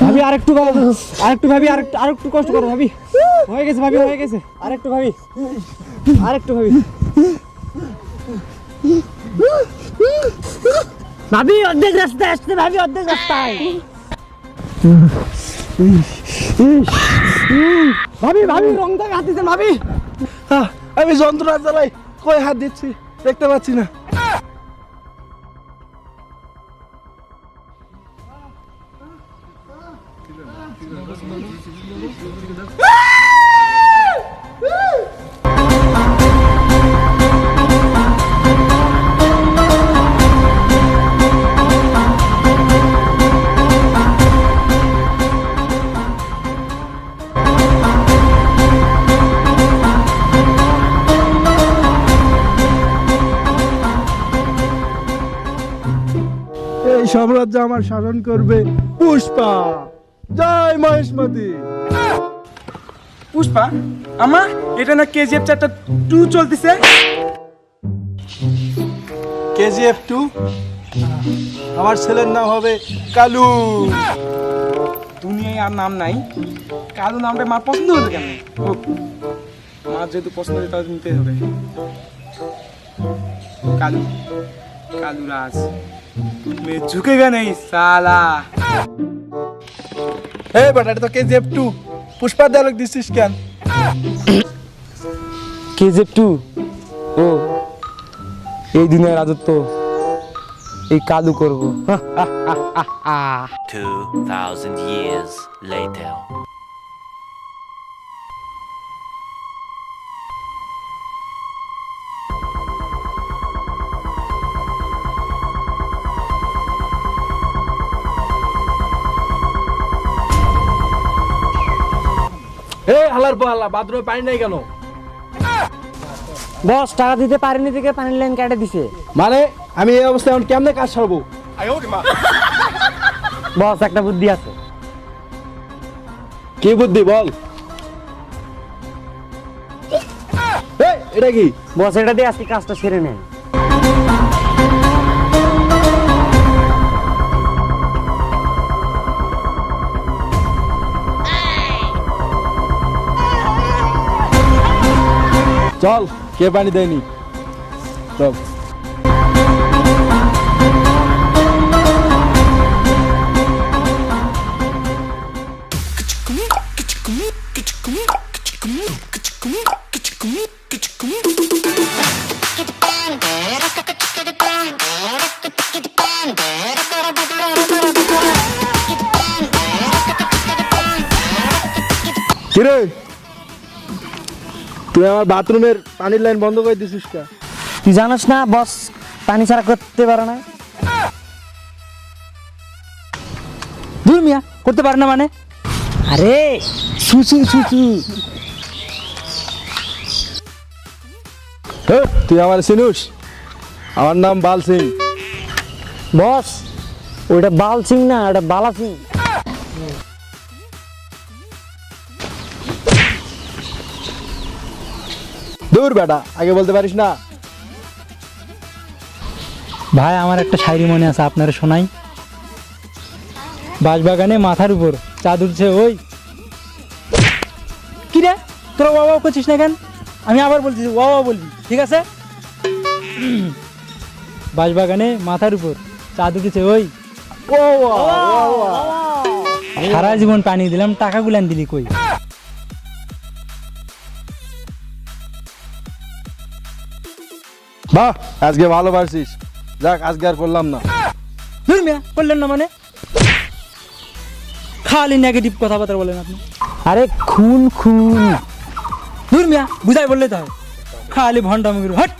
ভাবি, আরেকটু আরেকটু ভাবি আরেকটু আরেকটু কষ্ট করো ভাবি। হয়ে গেছে ভাবি, হয়ে গেছে। আরেকটু ভাবি। আরেকটু ভাবি। ভাবি, অর্ধেক রাস্তায় আসছে ভাবি, অর্ধেক রাস্তায়। ভাবি ভাবি, রং দাগে হাত দিচ্ছেন ভাবি। আমি যন্ত্রণা জ্বালাই কই হাত দিচ্ছি? দেখতে পাচ্ছি না। সাম্রাজ্য আমার শাসন করবে। পুষ্পা জয় মহেশমতি। পুষ্পা আমা এটা না কেজিএফ চ্যাপ্টার টু চলতেছে? KGF two? আমার ছেলের নাম হবে কালু। দুনিয়ায় আর নাম নাই। কালু নামটা মার পছন্দ হলো কেন? মার যেহেতু পছন্দ হয়েছে তাহলে নিতে হবে। কালু কালু রাজ। মে ঝুঁকেগা নেই সালা। এই বেটা এটা তো কেজিএফ টু পুষ্পা ডায়লগ দিছিস কেন? কেজিএফ টু ও এই দিনের রাজত্ব এই কালু করব। 2,000 years later. এই হালার পাহালা বাথরুমে পানি নাই কেন? বস টাকা দিতে পারেনি থেকে পানির লাইন কেটে দিছে। মানে আমি এই অবস্থায় এখন কেমনে কাজ সারবো? বস একটা বুদ্ধি আছে। কি বুদ্ধি বল। এই, এটা কি? বস এটা দিয়ে আজকে কাজটা সেরে নেন। চল কে পানি দেয়নি? চল। তুই আমার বাথরুমের পানির লাইন বন্ধ করে দিছিস কা? তুই জানাস না বস পানি ছাড়া করতে পারে না। দূর মিয়া করতে পারে না মানে? আরে সুচি সুচি হে, তুই আমার চিনুস আমার নাম বাল সিং। বস ওইটা বাল সিং না ওটা বালা সিং। দূর বেটা আগে বলতে পারিস না। ভাই আমার একটা শায়রি মনে আছে আপনারা শোনাই। বাঁশবাগানে মাথার উপর চাঁদ উঠছে ওই। কি রে? তোরা ওয়া করছিস না কেন? আমি আবার বলছি ওয়া বলবি ঠিক আছে? বাঁশবাগানে মাথার উপর চাঁদ উঠেছে ওই। সারা জীবন পানি দিলাম টাকা গুলান দিলি কই? বাহ আজকে ভালো পারছিস। যাক আজকে আর করলাম না। ধুর মিয়া বললেন না মানে? খালি নেগেটিভ কথাবার্তা বলেন আপনি। আরে খুন খুন। দূর মিয়া বুঝাই বললে তো হয়। খালি ভণ্ডামি করে হট।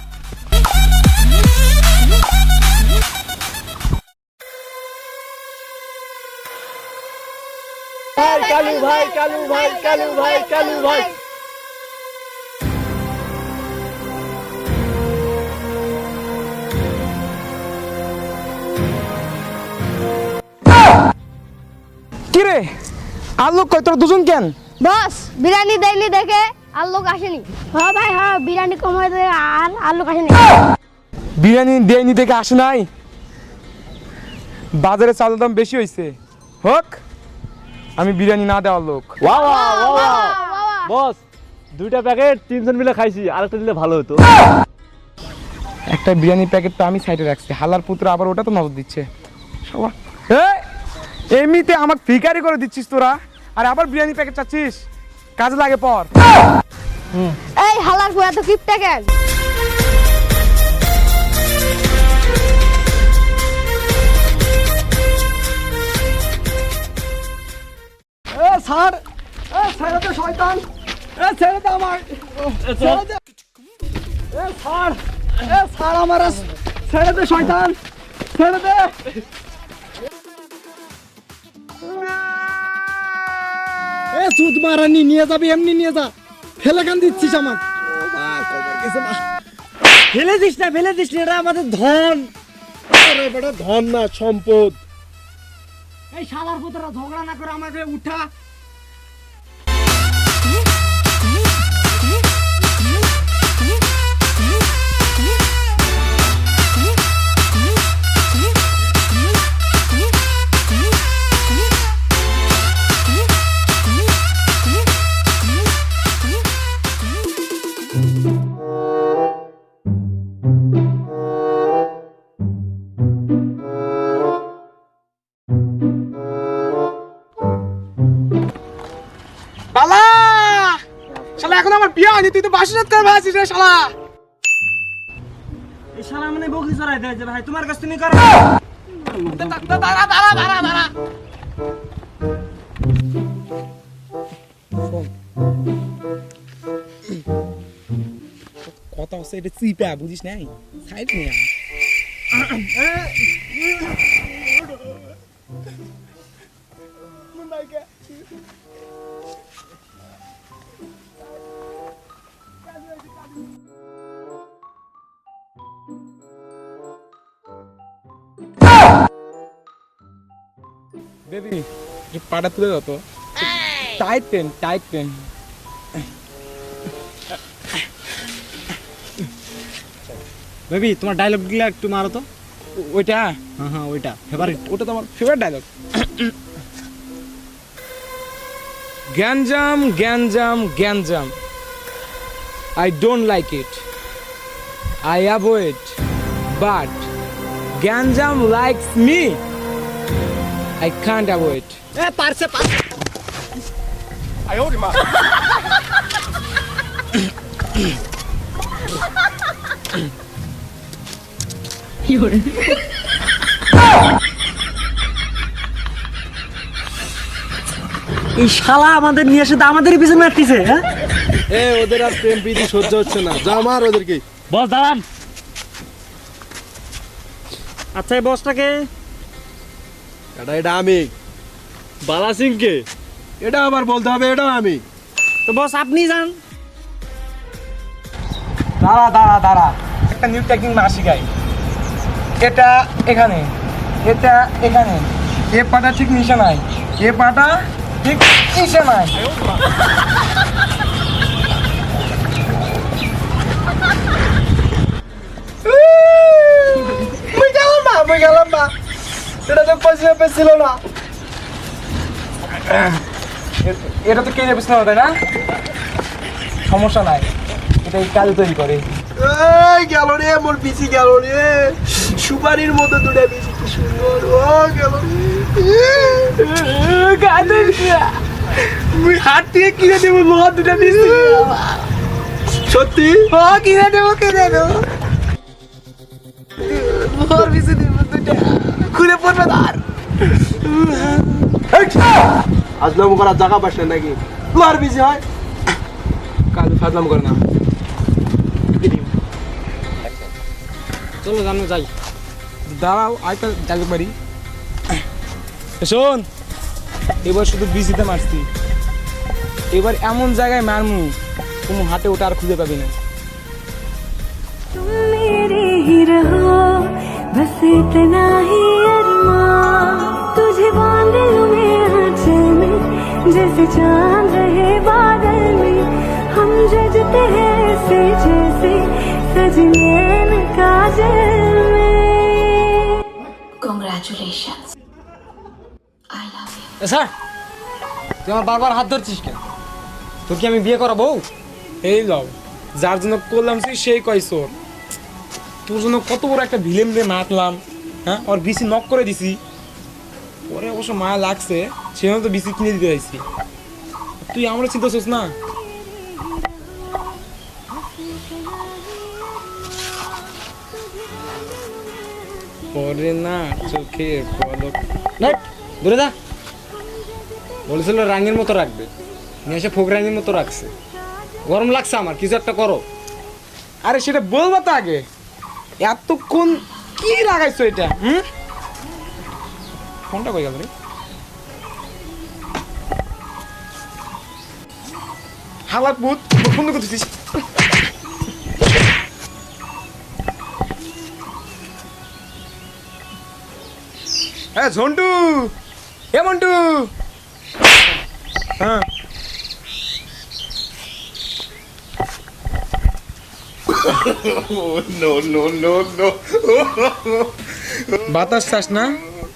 কালু ভাই কালু ভাই কালু ভাই কালু ভাই। কিরে? আলো কয় তোর দুজন কেন? বস বিরিয়ানি দেয়নি দেখে আর লোক আসেনি। হ্যাঁ ভাই হ্যাঁ বিরিয়ানি কম হয়ে যায় আর আর লোক আসেনি। বিরিয়ানি দেয়নি থেকে আসে নাই? বাজারে চালের দাম বেশি হয়েছে হোক আমি বিরিয়ানি না দেওয়ার লোক। বস দুইটা প্যাকেট তিনজন মিলে খাইছি আরেকটা দিলে ভালো হতো। একটা বিরিয়ানি প্যাকেট তো আমি সাইডে রাখছি। হালার পুত্র আবার ওটা তো নজর দিচ্ছে। সবাই এই, এমনিতে আমাকে ফিকারি করে দিচ্ছিস তোরা। আর আবার বিরিয়ানি প্যাকেট চাচ্ছিস? কাজে লাগে পর। এই হালার ফুয়া তো কিপটা কেন? এ স্যার এ ছেড়ে দে শয়তান। এ ছেড়ে দে আমার ছেড়ে দে। এ স্যার এ স্যার আমার ছেড়ে দে শয়তান। ছেড়ে দে। চুত মারানি নিয়ে যাবি এমনি নিয়ে যা। ফেলে কান দিচ্ছিস আমার ফেলে দিস না ফেলে দিস না এটা আমাদের ধন। ধন না সম্পদ। এই শালার পুত্র ঝগড়া না করে আমাকে উঠা। শালা এখন আমার বিয়ে হয়নি তুই তো বাসি রাত করে ভাসিস রে শালা। এই শালা মানে বকরি চড়াই দেয় যে ভাই তোমার কাছ তুমি করো। দাঁড়া দাঁড়া দাঁড়া দাঁড়া। কথা হচ্ছে এটা চিপা বুঝিস নাই? সাইড নিয়ে পাটা তুলে দাও তো। Tight pen tight pen. Baby তোমার ডায়লগগুলা একটু মারো তো। ওইটা? হ্যাঁ হ্যাঁ ওইটা। ফেভারিট ওটা তো আমার ফেভারিট ডায়লগ গ্যাঞ্জাম গ্যাঞ্জাম গ্যাঞ্জাম। I don't like it I avoid but গ্যাঞ্জাম likes me I can't avoid এ পারছে পারছে। এই শালা আমাদের নিয়ে এসে তো আমাদেরই পিছনে মারতেছে হ্যাঁ? এ ওদের আর প্রেম প্রীতি সহ্য হচ্ছে না। যা মার ওদেরকে বস দাঁড়ান। আচ্ছা এই বসটাকে এটা এটা আমি। বালা সিং কে এটা আবার বলতে হবে এটাও আমি। তো বস আপনি যান। দাঁড়া দাঁড়া দাঁড়া। একটা নিউ টেকনিক মার শিখাই। এটা এখানে এটা এখানে। এ পাটা ঠিক নিচে নাই। এ পাটা ঠিক মুই গেলাম না মুই গেলাম না। এটা তো পয়সা পেছিল না। এটা তো কেনে পেছিল না তাই না? সমস্যা নাই। এটা কাজ তৈরি করে। এই গেল রে মোর পিসি গেল রে। সুপারির মতো দুটা পিসি কি সুন্দর। ও গেল মুই হাত থেকে কিনে দেবো লোহার দুটা পিস সত্যি? ও কিনে দেবো কিনে দেবো। লোহার পিসে দেবো দুটা। খুলে পড়বে তার আজলাম করার জায়গা পাস না নাকি লোহার পিসি হয় কাল ফাজলাম করে না চলো জানো যাই দাঁড়াও আরেকটা জানতে পারি শোন এবার শুধু বিজিতে মারছি এবার এমন জায়গায় মারমু কোনো হাতে ওটা আর খুঁজে পাবি না तुम मेरे ही रहो बस इतना ही जैसे चांद रहे बादल में हम जजते हैं ऐसे जैसे सजनैन काजल में Congratulations. I love you. Sir তুই আমার বারবার হাত ধরছিস কেন তোর কি আমি বিয়ে করাবো এই লও যার জন্য করলাম তুই সেই কয় চোর তোর জন্য কত বড় একটা ভিলেম দিয়ে মাতলাম হ্যাঁ ওর বিসি নক করে দিছি পরে অবশ্য মায়া লাগছে, সেজন্য তো বিসি কিনে দিতে চাইছি। তুই আমরা চিন্তা করছিস না। পরে না, চোখে পলক। দূরে যা। বলেছিল রাঙের মতো রাখবে। নিয়ে এসে ফোক রাঙের মতো রাখছে। গরম লাগছে আমার, কিছু একটা করো। আরে সেটা বলব তো আগে। এতক্ষণ কি লাগাইছো এটা, হুম? ফোনটা কই গেল রে? হালাত ভূত বন্ধ করতেছিস। হ্যাঁ ঝন্টু। এ মন্টু। হ্যাঁ। বাতাস চাস না?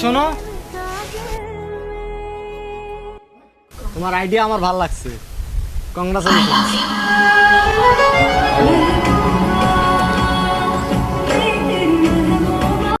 শোনো। তোমার আইডিয়া আমার ভালো লাগছে। কংগ্রাচুলেশন